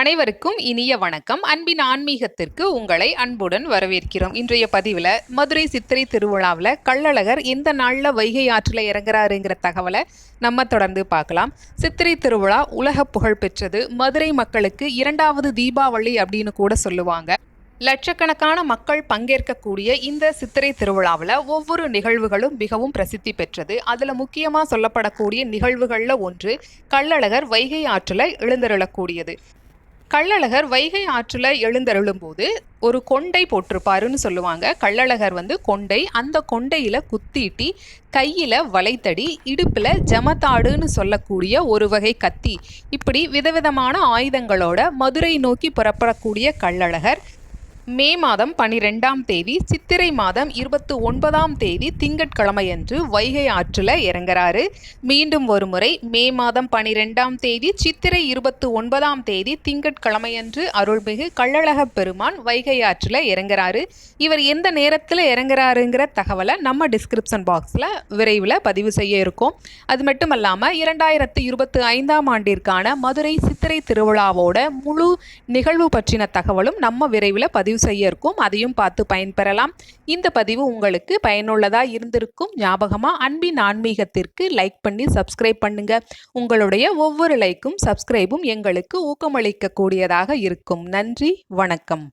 அனைவருக்கும் இனிய வணக்கம். அன்பின் ஆன்மீகத்திற்கு உங்களை அன்புடன் வரவேற்கிறோம். இன்றைய பதிவில் மதுரை சித்திரை திருவிழாவில் கள்ளழகர் இந்த நாளில் வைகை ஆற்றில் இறங்குறாருங்கிற தகவலை நம்ம தொடர்ந்து பார்க்கலாம். சித்திரை திருவிழா உலக புகழ் பெற்றது மதுரை மக்களுக்கு இரண்டாவது தீபாவளி அப்படின்னு கூட சொல்லுவாங்க. லட்சக்கணக்கான மக்கள் பங்கேற்கக்கூடிய இந்த சித்திரை திருவிழாவில் ஒவ்வொரு நிகழ்வுகளும் மிகவும் பிரசித்தி பெற்றது. அதில் முக்கியமாக சொல்லப்படக்கூடிய நிகழ்வுகளில் ஒன்று கள்ளழகர் வைகை ஆற்றில் எழுந்தருளக்கூடியது. கள்ளழகர் வைகை ஆற்றில் எழுந்தருளும் போது ஒரு கொண்டை போட்டிருப்பாருன்னு சொல்லுவாங்க. கள்ளழகர் வந்து கொண்டை. அந்த கொண்டையில் குத்திட்டி கையில் வலைத்தடி இடுப்பில் ஜமத்தாடுன்னு சொல்லக்கூடிய ஒரு வகை கத்தி. இப்படி விதவிதமான ஆயுதங்களோட மதுரை நோக்கி புறப்படக்கூடிய கள்ளழகர் மே மாதம் பனிரெண்டாம் தேதி சித்திரை மாதம் இருபத்தி ஒன்பதாம் தேதி திங்கட்கிழமையன்று வைகை ஆற்றில் இறங்குறாரு. மீண்டும் ஒரு முறை மே மாதம் பனிரெண்டாம் தேதி சித்திரை இருபத்தி ஒன்பதாம் தேதி திங்கட்கிழமையன்று அருள்மிகு கள்ளழக பெருமான் வைகை ஆற்றில் இறங்குறாரு. இவர் எந்த நேரத்தில் இறங்குறாருங்கிற தகவலை நம்ம டிஸ்கிரிப்ஷன் பாக்ஸில் விரைவில் பதிவு செய்ய இருக்கோம். அது மட்டும் இல்லாமல் இரண்டாயிரத்து இருபத்தி ஐந்தாம் ஆண்டிற்கான மதுரை சித்திரை திருவிழாவோட முழு நிகழ்வு பற்றின தகவலும் நம்ம விரைவில் பதிவு பதிவு செய்ய இருக்கும். அதையும் பார்த்து பயன்பெறலாம். இந்த பதிவு உங்களுக்கு பயனுள்ளதாக இருந்திருக்கும். ஞாபகமாக அன்பின் ஆன்மீகத்திற்கு லைக் பண்ணி சப்ஸ்கிரைப் பண்ணுங்க. உங்களுடைய ஒவ்வொரு லைக்கும் சப்ஸ்கிரைபும் எங்களுக்கு ஊக்கமளிக்கக்கூடியதாக இருக்கும். நன்றி வணக்கம்.